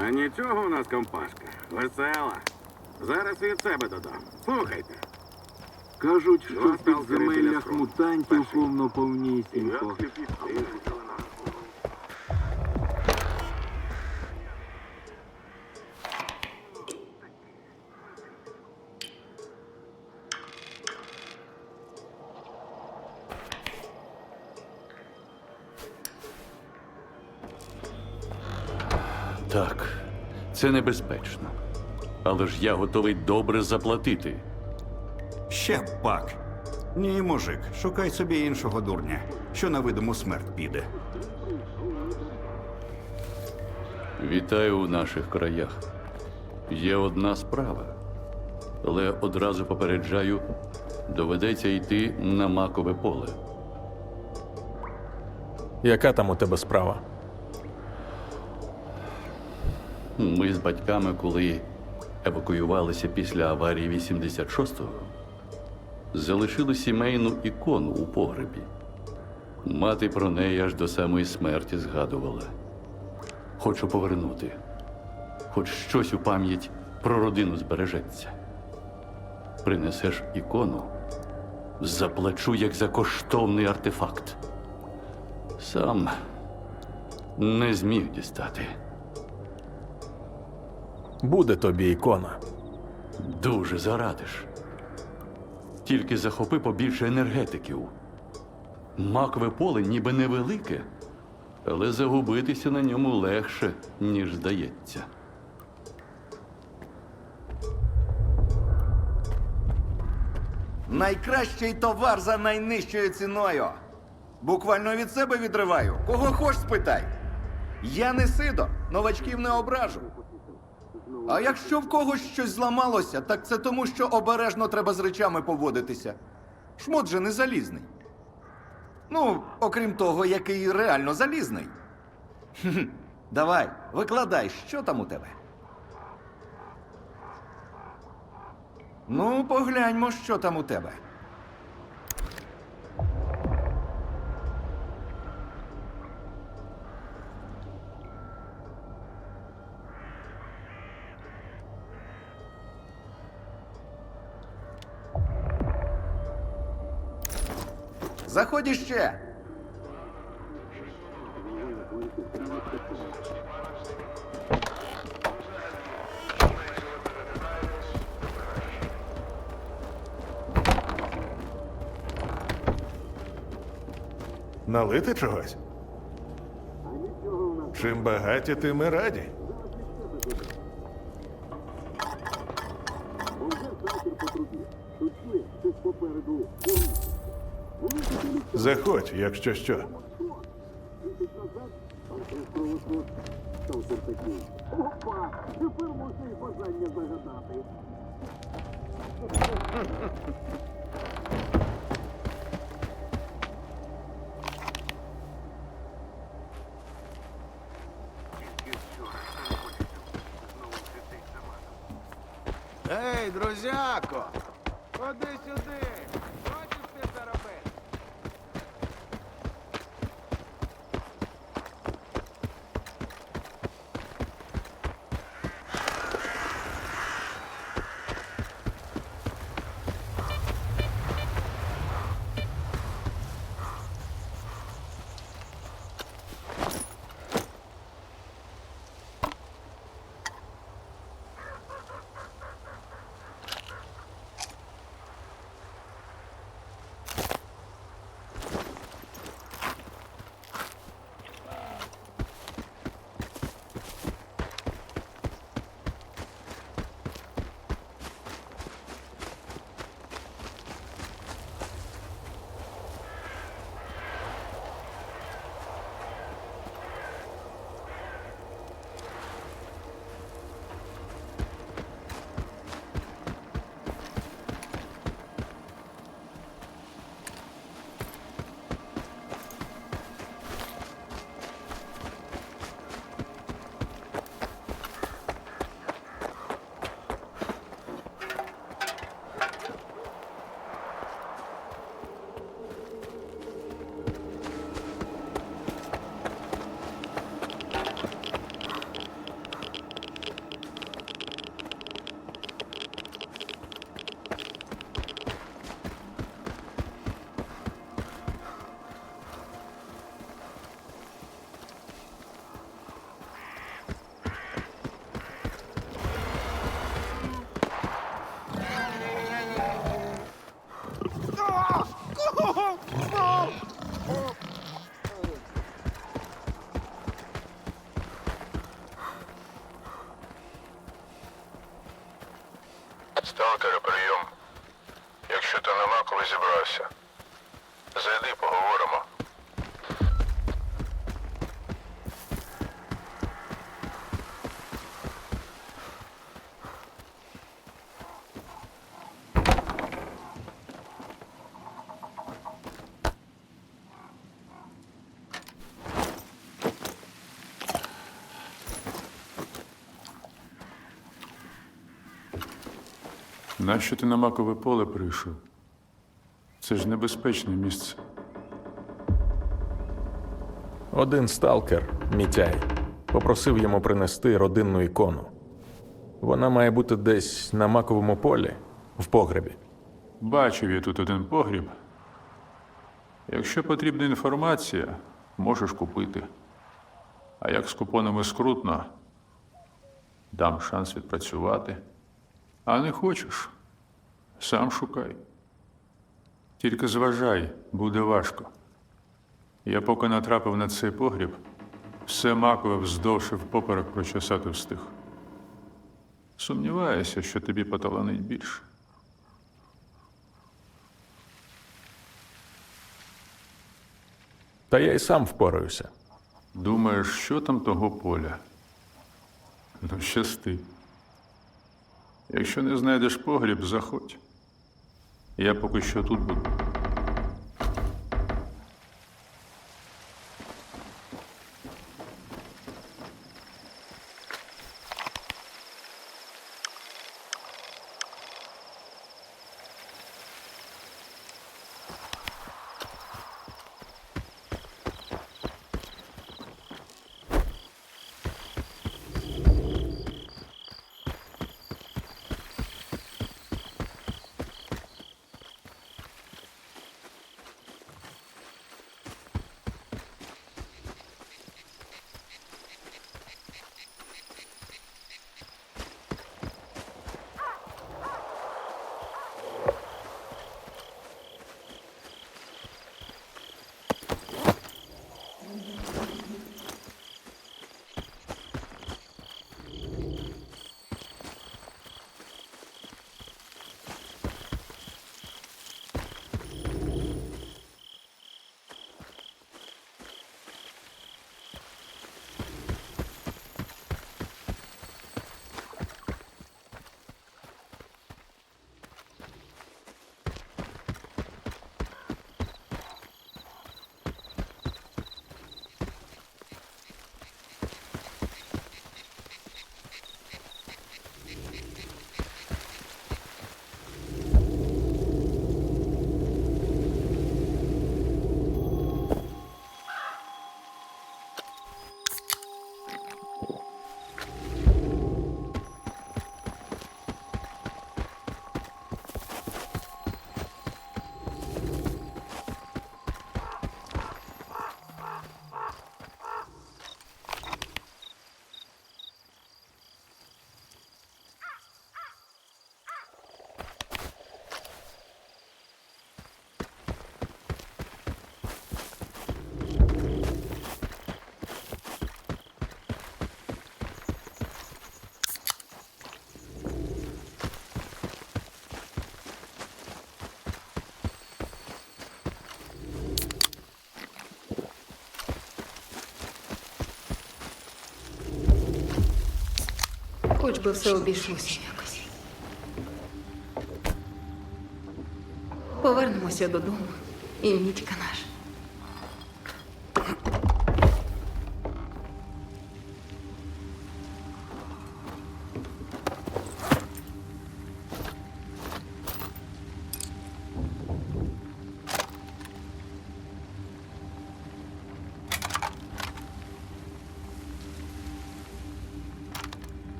А нічого у нас компашка. Весела. Зараз від себе додам. Слухайте. Кажуть, що в сталкери підземеллях мутантів повно повнісінько. Так, це небезпечно. Але ж я готовий добре заплатити. Ще б пак. Ні, мужик, шукай собі іншого дурня, що на видиму смерть піде. Вітаю у наших краях. Є одна справа. Але одразу попереджаю, доведеться йти на макове поле. Яка там у тебе справа? Ми з батьками, коли евакуювалися після аварії 86-го, залишили сімейну ікону у погребі. Мати про неї аж до самої смерті згадувала. Хочу повернути. Хоч щось у пам'ять про родину збережеться. Принесеш ікону, заплачу як за коштовний артефакт. Сам не зміг дістати. Буде тобі ікона. Дуже зарадиш. Тільки захопи побільше енергетиків. Макове поле ніби невелике, але загубитися на ньому легше, ніж здається. Найкращий товар за найнижчою ціною. Буквально від себе відриваю. Кого хоч спитай. Я не Сидор, новачків не ображу. А якщо в когось щось зламалося, так це тому, що обережно треба з речами поводитися. Шмот же не залізний. Ну, окрім того, який реально залізний. Давай, викладай, що там у тебе. Ну, погляньмо, що там у тебе. Заходь іще. Налити чогось? Чим багаті, тим і раді. Заходь, якщо що. Ей, друзяко! Ходи сюди! Сталкери, прийом. Якщо ти нема, коли зібрався, зайди, поговоримо. Нащо ти на макове поле прийшов? Це ж небезпечне місце. Один сталкер, Мітяй, попросив йому принести родинну ікону. Вона має бути десь на маковому полі, в погребі. Бачив я тут один погріб. Якщо потрібна інформація, можеш купити. А як з купонами скрутно, дам шанс відпрацювати. А не хочеш, сам шукай. Тільки зважай, буде важко. Я поки натрапив на цей погріб, все макове вздовж і впоперек прочесати встиг. Сумніваюся, що тобі поталанить більше. Та я й сам впораюся. Думаєш, що там того поля? Ну, щасти. Якщо не знайдеш погріб, заходь. Я поки що тут буду. Хоч би все обійшлося якось. Повернемося додому. І Мітька наш.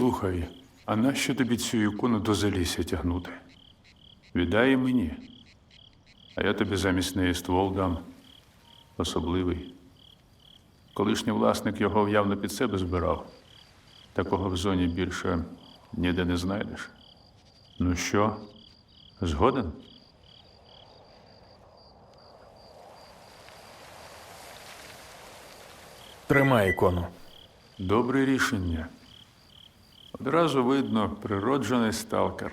Слухай, а нащо тобі цю ікону до залісся тягнути? Віддай мені. А я тобі замість неї ствол дам. Особливий. Колишній власник його явно під себе збирав. Такого в зоні більше ніде не знайдеш. Ну що, згоден? Тримай ікону. Добре рішення. Одразу видно природжений сталкер.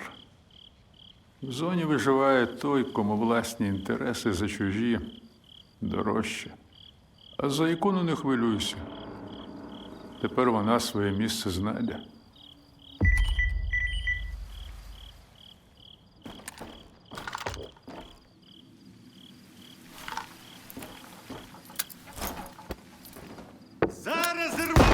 В зоні виживає той, кому власні інтереси за чужі дорожче. А за ікону не хвилюйся. Тепер вона своє місце знайде. Зараз рване!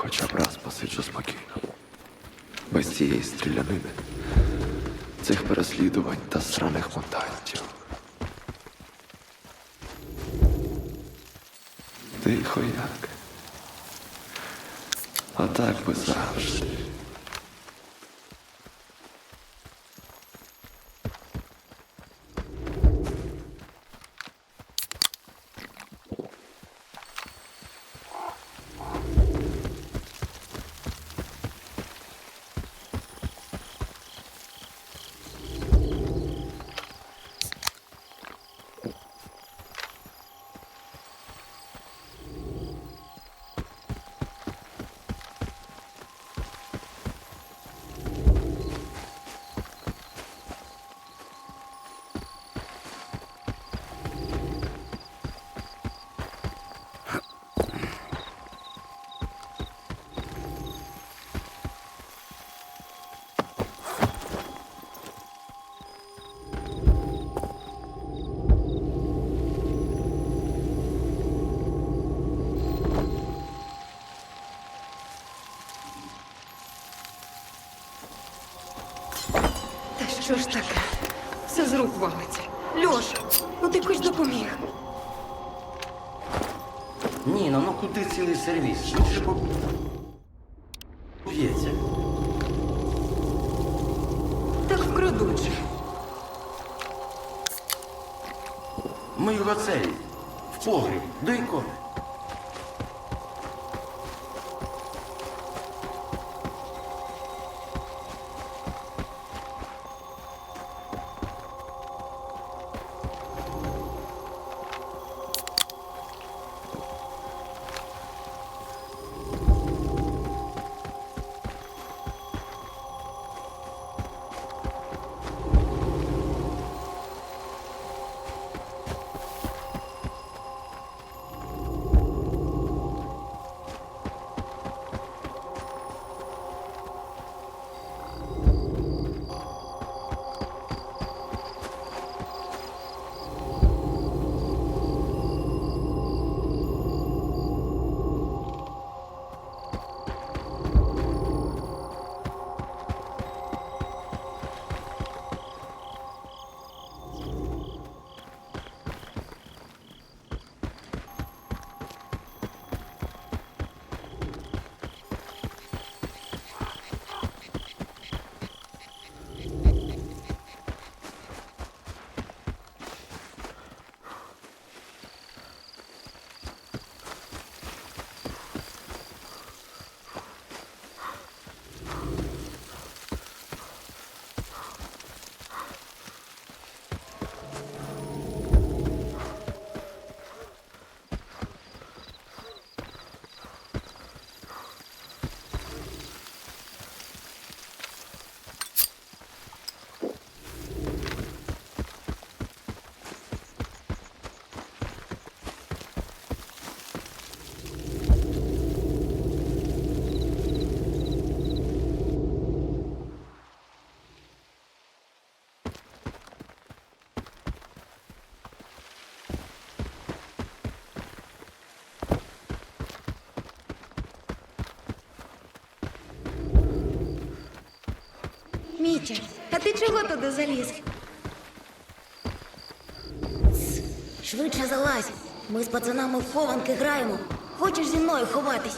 Хоча б раз посиджу спокійно. Без цієї стрілянини, цих переслідувань та сраних мутантів. Тихо як. А так би завжди. Що ж таке? Все з рук валиться. Льоша, ну ти хоч допоміг. Ніна, ну куди цілий сервіс? Він же поб'ється. Так вкрадуть же. Ми його цей, в погріб, до ікони. Витя, а ти чого туди заліз? Швидше залазь. Ми з пацанами в хованки граємо. Хочеш зі мною ховатись?